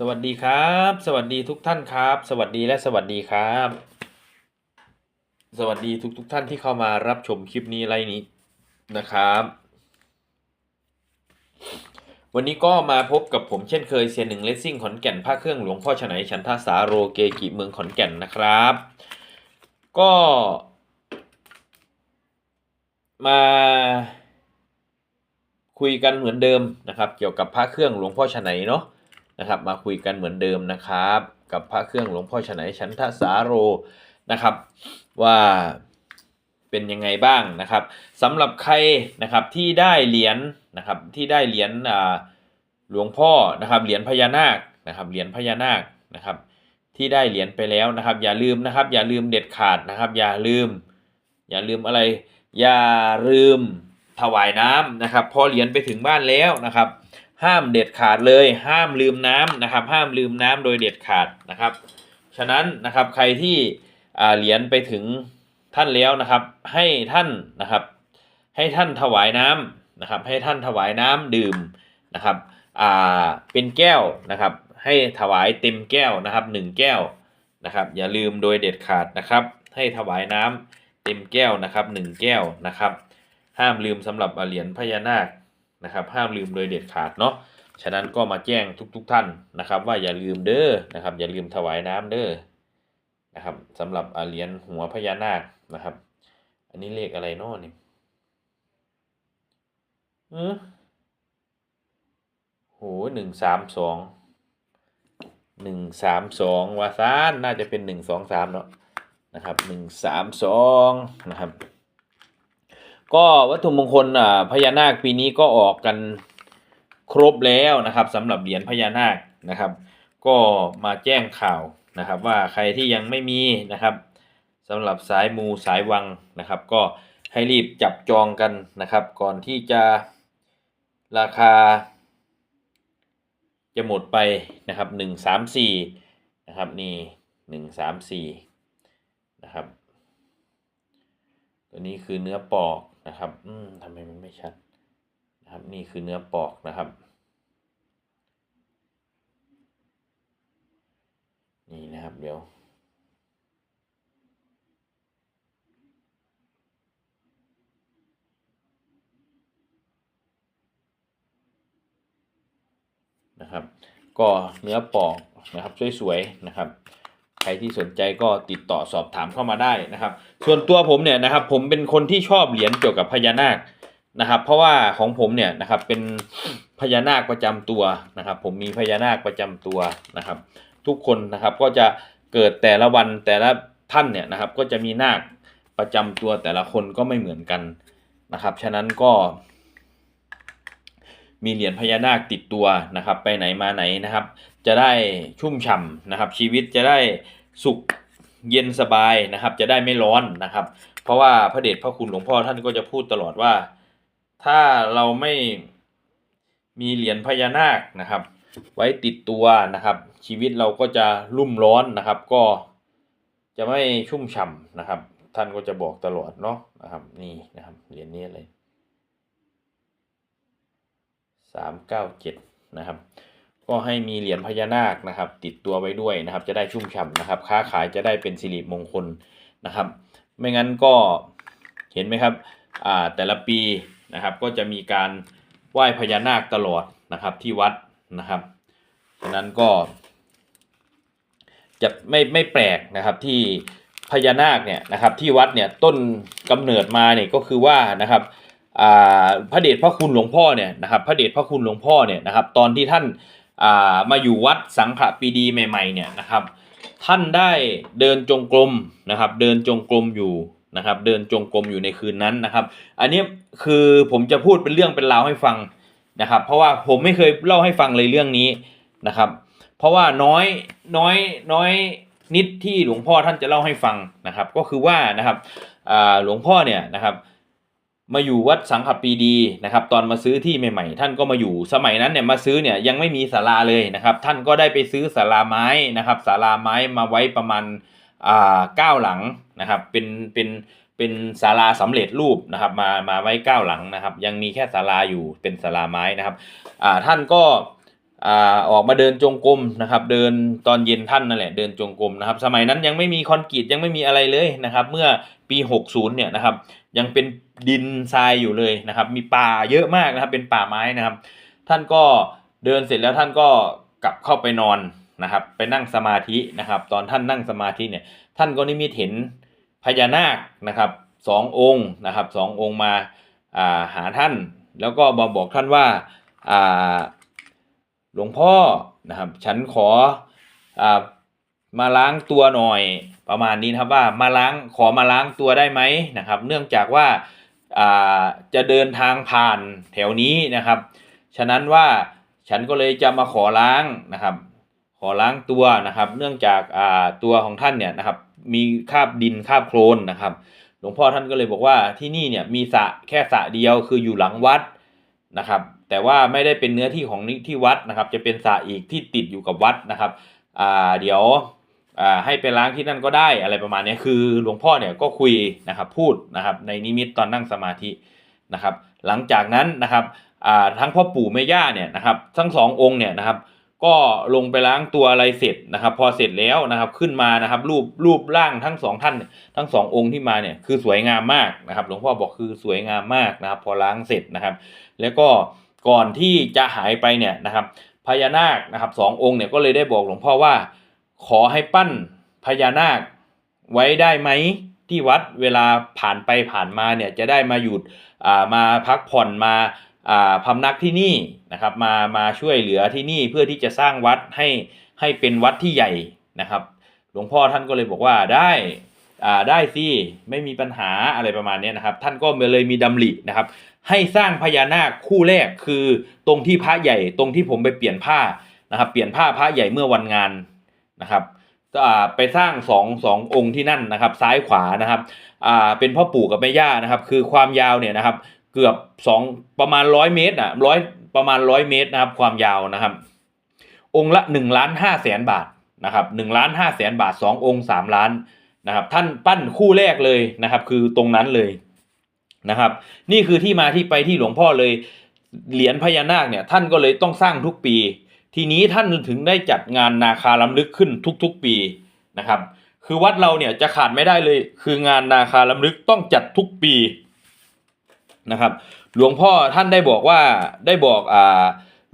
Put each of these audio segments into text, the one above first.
สวัสดีครับ สวัสดีทุกท่านครับ สวัสดีและสวัสดีครับ สวัสดีทุกทุกท่านที่เข้ามารับชมคลิปนี้ไลน์นี้นะครับ วันนี้ก็มาพบกับผมเช่นเคยเซียนหนึ่งเลสซิ่งขอนแก่นภาคเครื่องหลวงพ่อฉไนฉันทาสาโรเกกิเมืองขอนแก่นนะครับ ก็ มาคุยกันเหมือนเดิมนะครับ เกี่ยวกับพระเครื่องหลวงพ่อฉไนเนาะ นะครับ มาคุยกันเหมือนเดิมนะครับ กับพระเครื่องหลวงพ่อฉไนชันทสาโรนะครับ ว่าเป็นยังไงบ้างนะครับสำหรับใครนะครับที่ได้เหรียญนะครับที่ได้เหรียญหลวงพ่อนะครับเหรียญพญานาคนะครับเหรียญพญานาคนะครับที่ได้เหรียญไปแล้วนะครับ อย่าลืมนะครับ อย่าลืมเด็ดขาดนะครับ อย่าลืม อย่าลืมอะไร อย่าลืมถวายน้ำนะครับพอเหรียญไปถึงบ้านแล้วนะครับ ห้ามเด็ดขาดเลย ห้ามลืมน้ำนะครับ ห้ามลืมน้ำโดยเด็ดขาดนะครับ ฉะนั้นนะครับใครที่เหรียญไปถึงท่านแล้วนะครับ ให้ท่านนะครับ ให้ท่านถวายน้ำนะครับ ให้ท่านถวายน้ำดื่มนะครับอ่าเป็นแก้วนะครับ ให้ถวายเต็มแก้วนะครับหนึ่งแก้วนะครับ อย่าลืมโดยเด็ดขาดนะครับ ให้ถวายน้ำเต็มแก้วนะครับหนึ่งแก้วนะครับ ห้ามลืมสำหรับเหรียญพญานาค นะครับห้ามลืมโดยเด็ดขาดเนาะฉะนั้นก็มาแจ้งทุกๆทท่านนะครับ ว่าอย่าลืมเด้อนะครับ อย่าลืมถวายน้ำเด้อนะครับสำหรับอาเหรียญหัวพญานาคนะครับ อันนี้เลขอะไรเนาะนี่เออโหหนึ่งสามสองหนึ่งสามสองวาซานน่าจะเป็นหนึ่งสองสามเนาะนะครับหนึ่งสามสองนะครับ ก็วัตถุมงคลอ่าพญานาคปีนี้ก็ออกกันครบแล้วนะครับสำหรับเหรียญพญานาคนะครับ ก็มาแจ้งข่าวนะครับ ว่าใครที่ยังไม่มีนะครับสำหรับสายมูสายวังนะครับ ก็ให้รีบจับจองกันนะครับ ก่อนที่จะราคา จะหมดไปนะครับหนึ่งสามสี่นะครับนี่หนึ่งสามสี่นะครับ ตัวนี้คือเนื้อปอก นะครับ อืมทำไมมันไม่ชัดนะครับ นี่คือเนื้อปอกนะครับ นี่นะครับเดี๋ยวนะครับ ก็เนื้อปอกนะครับ สวยๆนะครับ รที่สนใจก็ติดต่อสอบถามเข้ามาได้นะครับ ส่วนตัวผมเนี่ยนะครับผมเป็นคนที่ชอบเหรียญเกี่ยวกับพญานาคนะครับ เพราะว่าของผมเนี่ยนะครับเป็นพญานาคประจำตัวนะครับ ผมมีพญานาคประจำตัวนะครับ ทุกคนนะครับก็จะเกิดแต่ละวันแต่ละท่านเนี่ยนะครับ ก็จะมีนาคประจำตัวแต่ละคนก็ไม่เหมือนกันนะครับ ฉะนั้นก็ มีเหรียญพญานาคติดตัวนะครับ ไปไหนมาไหนนะครับ จะได้ชุ่มฉ่ำนะครับ ชีวิตจะได้สุขเย็นสบายนะครับ จะได้ไม่ร้อนนะครับ เพราะว่าพระเดชพระคุณหลวงพ่อท่านก็จะพูดตลอดว่า ถ้าเราไม่มีเหรียญพญานาคนะครับ ไว้ติดตัวนะครับ ชีวิตเราก็จะรุ่มร้อนนะครับ ก็จะไม่ชุ่มฉ่ำนะครับ ท่านก็จะบอกตลอดเนาะนะครับ นี่นะครับเหรียญนี้เลยสามเก้าเจ็ดนะครับ ก็ให้มีเหรียญพญานาคนะครับ ติดตัวไว้ด้วยนะครับ จะได้ชุ่มฉ่ำนะครับ ค้าขายจะได้เป็นสิริมงคลนะครับ ไม่งั้นก็เห็นไหมครับอ่าแต่ละปีนะครับ ก็จะมีการไหว้พญานาคตลอดนะครับที่วัดนะครับฉะนั้นก็จะไม่ไม่แปลกนะครับที่พญานาคเนี่ยนะครับที่วัดเนี่ยต้นกำเนิดมาเนี่ยก็คือว่านะครับอ่าพระเดชพระคุณหลวงพ่อเนี่ยนะครับพระเดชพระคุณหลวงพ่อเนี่ยนะครับตอนที่ท่าน มาอยู่วัดสังขปีดีใหม่ ๆ เนี่ยนะครับ ท่านได้เดินจงกรมนะครับ เดินจงกรมอยู่นะครับ เดินจงกรมอยู่ในคืนนั้นนะครับ อันนี้คือผมจะพูดเป็นเรื่องเป็นราวให้ฟังนะครับ เพราะว่าผมไม่เคยเล่าให้ฟังเลยเรื่องนี้นะครับ เพราะว่าน้อยน้อยน้อยนิดที่หลวงพ่อท่านจะเล่าให้ฟังนะครับ ก็คือว่านะครับหลวงพ่อเนี่ยนะครับ มาอยู่วัดสังขปีดีนะครับ ตอนมาซื้อที่ใหม่ๆ ท่านก็มาอยู่สมัยนั้นเนี่ยมาซื้อเนี่ยยังไม่มีศาลาเลยนะครับ ท่านก็ได้ไปซื้อศาลาไม้นะครับศาลาไม้มาไว้ประมาณอ่าเก้าหลังนะครับ เป็นเป็นเป็นศาลาสำเร็จรูปนะครับ มามาไว้เก้าหลังนะครับ ยังมีแค่ศาลาอยู่เป็นศาลาไม้นะครับอ่าท่านก็อ่าออกมาเดินจงกรมนะครับ เดินตอนเย็นท่านนั่นแหละเดินจงกรมนะครับ สมัยนั้นยังไม่มีคอนกรีตยังไม่มีอะไรเลยนะครับ เมื่อปี 60เนี่ยนะครับ ยังเป็น ดินทรายอยู่เลยนะครับ มีป่าเยอะมากนะครับ เป็นป่าไม้นะครับ ท่านก็เดินเสร็จแล้วท่านก็กลับเข้าไปนอนนะครับ ไปนั่งสมาธินะครับ ตอนท่านนั่งสมาธิเนี่ย ท่านก็นิมิตเห็นพญานาคนะครับสององค์นะครับสององค์มาาหาท่าน แล้วก็มาบอกท่านว่าหลวงพ่อนะครับ ฉันขออมาล้างตัวหน่อยประมาณนี้นะครับว่ามาล้างขอมาล้างตัวได้ไหมนะครับ เนื่องจากว่า จะเดินทางผ่านแถวนี้นะครับ ฉะนั้นว่าฉันก็เลยจะมาขอล้างนะครับ ขอล้างตัวนะครับ เนื่องจากาตัวของท่านเนี่ยนะครับมีคราบดินคราบโคลนนะครับ หลวงพ่อท่านก็เลยบอกว่าที่นี่เนี่ยมีสระแค่สระเดียวคืออยู่หลังวัดนะครับ แต่ว่าไม่ได้เป็นเนื้อที่ของที่วัดนะครับ จะเป็นสระอีกที่ติดอยู่กับวัดนะครับเดี๋ยว ให้ไปล้างที่นั่นก็ได้อะไรประมาณนี้คือหลวงพ่อเนี่ยก็คุยนะครับพูดนะครับในนิมิตตอนนั่งสมาธินะครับ หลังจากนั้นนะครับอ่าทั้งพ่อปู่แม่ย่าเนี่ยนะครับทั้งสององค์เนี่ยนะครับก็ลงไปล้างตัวอะไรเสร็จนะครับ พอเสร็จแล้วนะครับขึ้นมานะครับรูปรูปร่างทั้งสองท่านทั้งสององค์ที่มาเนี่ยคือสวยงามมากนะครับ หลวงพ่อบอกคือสวยงามมากนะครับ พอล้างเสร็จนะครับ แล้วก็ก่อนที่จะหายไปเนี่ยนะครับพญานาคนะครับสององค์เนี่ยก็เลยได้บอกหลวงพ่อว่า ขอให้ปั้นพญานาคไว้ได้ไหมที่วัดเวลาผ่านไปผ่านมาเนี่ยจะได้มาหยุดอ่ามาพักผ่อนมาอ่าพำนักที่นี่นะครับมามาช่วยเหลือที่นี่เพื่อที่จะสร้างวัดให้ให้เป็นวัดที่ใหญ่นะครับ หลวงพ่อท่านก็เลยบอกว่าได้อ่าได้สิไม่มีปัญหาอะไรประมาณนี้นะครับ ท่านก็เลยมีดำรินะครับ ให้สร้างพญานาคคู่แรกคือตรงที่พระใหญ่ตรงที่ผมไปเปลี่ยนผ้านะครับ เปลี่ยนผ้าพระใหญ่เมื่อวันงาน นะครับไปสร้างสองสององค์ที่นั่นนะครับ ซ้ายขวานะครับเป็นพ่อปู่กับแม่ย่านะครับ คือความยาวเนี่ยนะครับ เกือบสองประมาณร้อยเมตรอะร้อยประมาณร้อยเมตรนะครับ ความยาวนะครับ องค์ละหนึ่งล้านห้าแสนบาทนะครับหนึ่งล้านห้าแสนบาทสององค์สามล้านนะครับ ท่านปั้นคู่แรกเลยนะครับ คือตรงนั้นเลยนะครับ นี่คือที่มาที่ไปที่หลวงพ่อเลยเหรียญพญานาคเนี่ยท่านก็เลยต้องสร้างทุกปี ทีนี้ท่านถึงได้จัดงานนาคาล้ำลึกขึ้นทุกๆปีนะครับ คือวัดเราเนี่ยจะขาดไม่ได้เลย คืองานนาคาล้ำลึกต้องจัดทุกปีนะครับ หลวงพ่อท่านได้บอกว่าได้บอกอ่า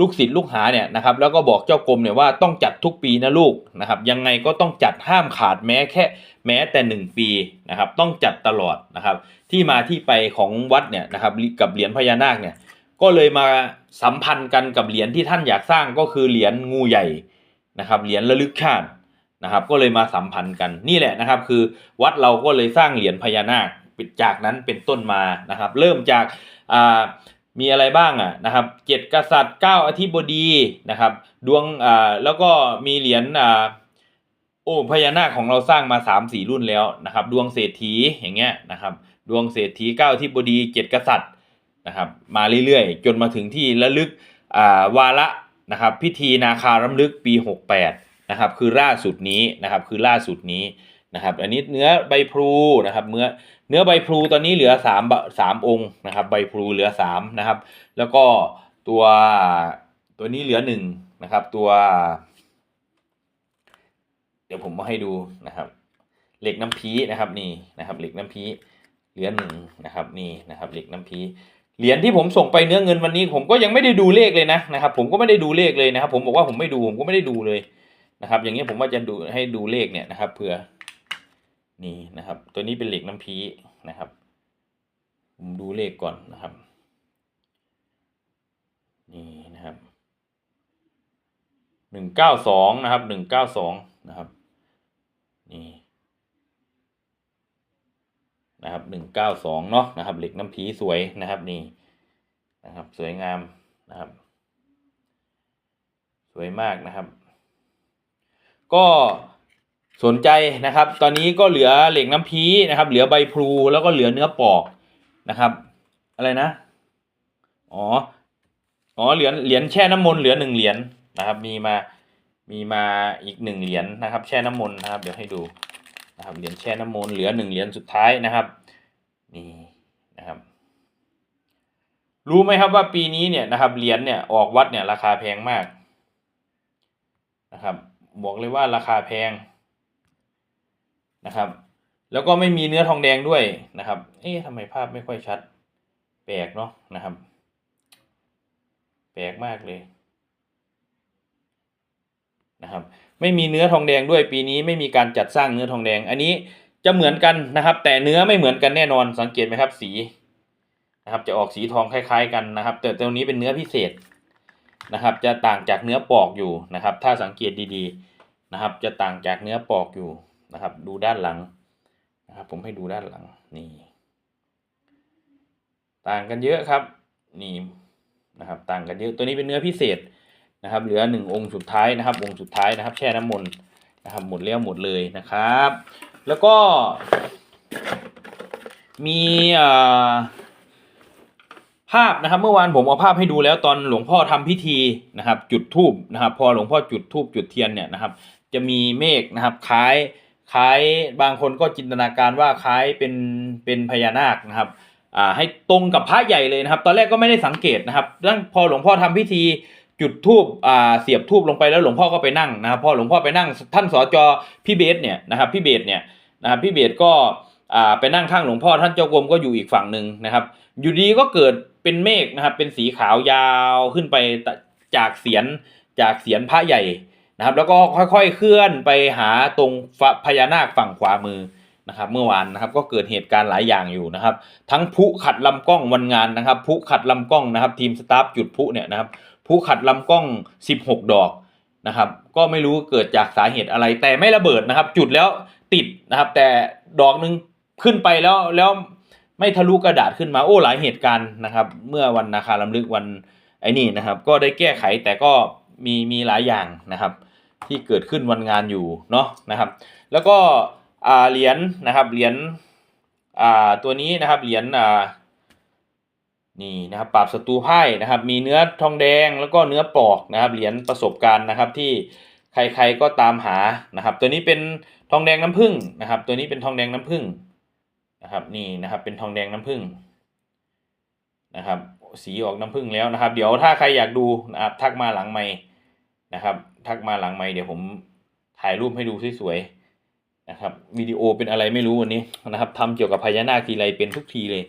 ลูกศิษย์ลูกหาเนี่ยนะครับ แล้วก็บอกเจ้ากรมเนี่ยว่าต้องจัดทุกปีนะลูกนะครับ ยังไงก็ต้องจัดห้ามขาดแม้แค่แม้แต่หนึ่งปีนะครับ ต้องจัดตลอดนะครับ ที่มาที่ไปของวัดเนี่ยนะครับกับเหรียญพญานาคเนี่ย ก็เลยมาสัมพันธ์กันกับเหรียญที่ท่านอยากสร้างก็คือเหรียญงูใหญ่นะครับเหรียญระลึกชาตินะครับ ก็เลยมาสัมพันธ์กันนี่แหละนะครับ คือวัดเราก็เลยสร้างเหรียญพญานาคจากนั้นเป็นต้นมานะครับ เริ่มจากมีอะไรบ้างอะนะครับเจ็ดกษัตริย์เก้าอธิบดีนะครับดวงอ่าแล้วก็มีเหรียญอ่าโอ้พญานาคของเราสร้างมาสามสี่รุ่นแล้วนะครับ ดวงเศรษฐีอย่างเงี้ยนะครับ ดวงเศรษฐีเก้าอธิบดีเจ็ดกษัตริย์ นะครับมาเรื่อยๆ จนมาถึงที่ระลึกวาระนะครับพิธีนาคารำลึกปี 68นะครับคือล่าสุดนี้นะครับคือล่าสุดนี้นะครับอันนี้เนื้อใบพลูนะครับเนื้อเนื้อใบพลูตอนนี้เหลือสามบสามองค์นะครับใบพลูเหลือสามนะครับแล้วก็ตัวตัวนี้เหลือหนึ่งนะครับตัว เดี๋ยวผมมาให้ดูนะครับเหล็กน้ำพีนะครับนี่นะครับเหล็กน้ำพีเหลือหนึ่งนะครับนี่นะครับเหล็กน้ำพี เหรียญที่ผมส่งไปเนื้อเงินวันนี้ ผมก็ยังไม่ได้ดูเลขเลยนะนะครับผมก็ไม่ได้ดูเลขเลยนะครับ ผมบอกว่าผมไม่ดูผมก็ไม่ได้ดูเลยนะครับ อย่างนี้ผมว่าจะดูให้ดูเลขเนี่ยนะครับเผื่อนี่นะครับ ตัวนี้เป็นเหล็กน้ำพีนะครับ ผมดูเลขก่อนนะครับ นี่นะครับหนึ่งเก้าสองนะครับหนึ่งเก้าสองนะครับ นี่ นะครับหนึ่งเก้าสองเนาะนะครับเหล็กน้ำผีสวยนะครับนี่นะครับสวยงามนะครับ สวยมากนะครับ ก็สนใจนะครับ ตอนนี้ก็เหลือเหล็กน้ำพีนะครับ เหลือใบพลูแล้วก็เหลือเนื้อปอกนะครับ อะไรนะ อ๋อ อ๋อเหรียญเหรียญแช่น้ำมนต์เหลือหนึ่งเหรียญนะครับ มีมามีมาอีกหนึ่งเหรียญนะครับ แช่น้ำมนต์นะครับ เดี๋ยวให้ดู นะครับเหรียญแช่น้ำมนต์เหลือหนึ่งเหรียญสุดท้ายนะครับนี่นะครับ รู้ไหมครับว่าปีนี้เนี่ยนะครับเหรียญเนี่ยออกวัดเนี่ยราคาแพงมากนะครับบอกเลยว่าราคาแพงนะครับ แล้วก็ไม่มีเนื้อทองแดงด้วยนะครับ เอ๊ะทำไมภาพไม่ค่อยชัด แปลกเนาะนะครับ แปลกมากเลยนะครับ ไม่มีเนื้อทองแดงด้วยปีนี้ไม่มีการจัดสร้างเนื้อทองแดง อันนี้จะเหมือนกันนะครับ แต่เนื้อไม่เหมือนกันแน่นอนสังเกตไหมครับสีนะครับจะออกสีทองคล้าย ๆ กันนะครับ แต่ตรงนี้เป็นเนื้อพิเศษนะครับ จะต่างจากเนื้อปอกอยู่นะครับ ถ้าสังเกตดีๆนะครับ จะต่างจากเนื้อปอกอยู่นะครับ ดูด้านหลังนะครับ ผมให้ดูด้านหลังนี่ต่างกันเยอะครับนี่นะครับ ต่างกันเยอะตัวนี้เป็นเนื้อพิเศษ นะครับเหลือหนึ่งองค์สุดท้ายนะครับ องค์สุดท้ายนะครับ แช่น้ำมนต์นะครับหมดแล้วหมดเลยนะครับ แล้วก็มีภาพนะครับเมื่อวานผมเอาภาพให้ดูแล้วตอนหลวงพ่อทำพิธีนะครับ จุดธูปนะครับ พอหลวงพ่อจุดธูปจุดเทียนเนี่ยนะครับ จะมีเมฆนะครับคล้ายคล้ายบางคนก็จินตนาการว่าคล้ายเป็นเป็นพญานาคนะครับอ่าให้ตรงกับพระใหญ่เลยนะครับ ตอนแรกก็ไม่ได้สังเกตนะครับตั้งพอหลวงพ่อทำพิธี จุดทูบอ่าเสียบทูบลงไปแล้วหลวงพ่อก็ไปนั่งนะครับพอหลวงพ่อไปนั่งท่านสจพี่เบสเนี่ยนะครับพี่เบสเนี่ยนะครับพี่เบสก็อ่าไปนั่งข้างหลวงพ่อท่านเจ้ากรมก็อยู่อีกฝั่งหนึ่งนะครับ อยู่ดีก็เกิดเป็นเมฆนะครับเป็นสีขาวยาวขึ้นไปจากเสียนจากเสียนพระใหญ่นะครับ แล้วก็ค่อยๆเคลื่อนไปหาตรงพญานาคฝั่งขวามือนะครับเมื่อวานนะครับก็เกิดเหตุการณ์หลายอย่างอยู่นะครับ ทั้งผู้ขัดลำกล้องวันงานนะครับผู้ขัดลำกล้องนะครับ ทีมสตาฟจุดผู้เนี่ยนะครับ ผู้ขัดลำกล้อง 16 ดอกนะครับ ก็ไม่รู้เกิดจากสาเหตุอะไร แต่ไม่ระเบิดนะครับ จุดแล้วติดนะครับ แต่ดอกหนึงขึ้นไปแล้วแล้วไม่ทะลุกระดาษขึ้นมาโอ้หลายเหตุการณ์นะครับ เมื่อวันนาคาลำลึกวันไอ้นี่นะครับ ก็ได้แก้ไขแต่ก็มีมีหลายอย่างนะครับ ที่เกิดขึ้นวันงานอยู่เนาะนะครับ แล้วก็เหรียญนะครับเหรียญอ่าตัวนี้นะครับเหรียญอ่า นี่นะครับปราบศัตรูไพ่นะครับ มีเนื้อทองแดงแล้วก็เนื้อปอกนะครับ เหรียญประสบการณ์นะครับที่ใครๆก็ตามหานะครับ ตัวนี้เป็นทองแดงน้ำผึ้งนะครับ ตัวนี้เป็นทองแดงน้ำผึ้งนะครับ นี่นะครับเป็นทองแดงน้ำผึ้งนะครับ สีออกน้ำผึ้งแล้วนะครับ เดี๋ยวถ้าใครอยากดูนะครับทักมาหลังไม้นะครับ ทักมาหลังไม้เดี๋ยวผมถ่ายรูปให้ดูสวยๆนะครับวิดีโอเป็นอะไรไม่รู้วันนี้นะครับทำเกี่ยวกับพญานาคทีไรเป็นทุกทีเลย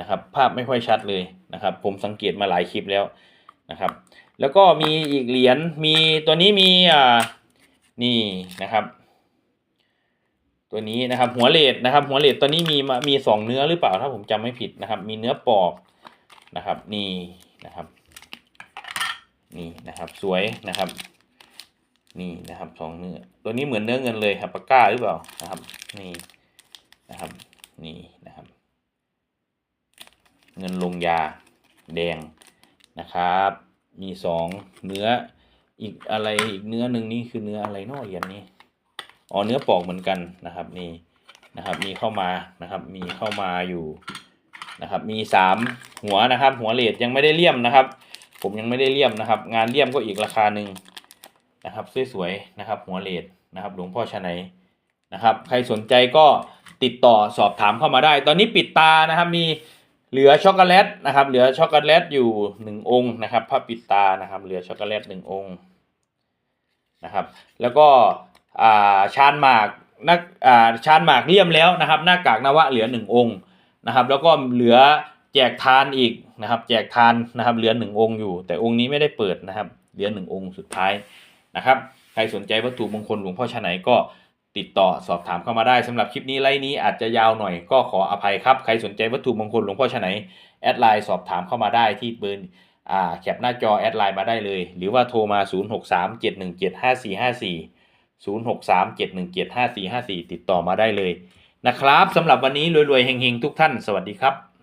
นะครับ ภาพไม่ค่อยชัดเลยนะครับ ผมสังเกตมาหลายคลิปแล้วนะครับ แล้วก็มีอีกเหรียญมีตัวนี้มีอ่านี่นะครับ ตัวนี้นะครับหัวเลดนะครับ หัวเลดตัวนี้มีมามีสองเนื้อหรือเปล่าถ้าผมจำไม่ผิดนะครับ มีเนื้อปอกนะครับ นี่นะครับนี่นะครับสวยนะครับ นี่นะครับสองเนื้อตัวนี้เหมือนเนื้อเงินเลยครับปากก้าหรือเปล่านะครับ นี่นะครับ นี่ เงินลงยาแดงนะครับ มีสองเนื้ออีกอะไรอีกเนื้อหนึ่งนี่คือเนื้ออะไรนาะเหรียญนี้อ๋อเนื้อปอกเหมือนกันนะครับนี่นะครับมีเข้ามานะครับมีเข้ามาอยู่นะครับมีสามหัวนะครับ หัวเลดยังไม่ได้เลี่ยมนะครับ ผมยังไม่ได้เลี่ยมนะครับ งานเลี่ยมก็อีกราคาหนึ่งนะครับสวยๆนะครับ หัวเลดนะครับ หลวงพ่อชะไหนนะครับ ใครสนใจก็ติดต่อสอบถามเข้ามาได้ ตอนนี้ปิดตานะครับมี เหลือช็อกโกแลตนะครับเหลือช็อกโกแลตอยู่หนึ่งองค์นะครับผ้าปิดตานะครับเหลือช็อกโกแลตหนึ่งองค์นะครับแล้วก็ชานหมากนักชานหมากเลี่ยมแล้วนะครับ หน้ากากนวะเหลือหนึ่งองค์นะครับแล้วก็เหลือแจกทานอีกนะครับ แจกทานนะครับเหลือหนึ่งองค์อยู่ แต่องค์นี้ไม่ได้เปิดนะครับเหลือหนึ่งองค์สุดท้ายนะครับใครสนใจวัตถุมงคลหลวงพ่อชาไหนก็ ติดต่อสอบถามเข้ามาได้สำหรับคลิปนี้ไลน์นี้อาจจะยาวหน่อยก็ขออภัยครับ ใครสนใจวัตถุมงคลหลวงพ่อชาไหนแอดไลน์สอบถามเข้ามาได้ที่เบอร์อ่าแคปหน้าจอแอดไลน์มาได้เลย หรือว่าโทรมา 0637175454 0637175454 ติดต่อมาได้เลยนะครับสำหรับวันนี้รวยๆเฮงๆ ทุกท่าน สวัสดีครับ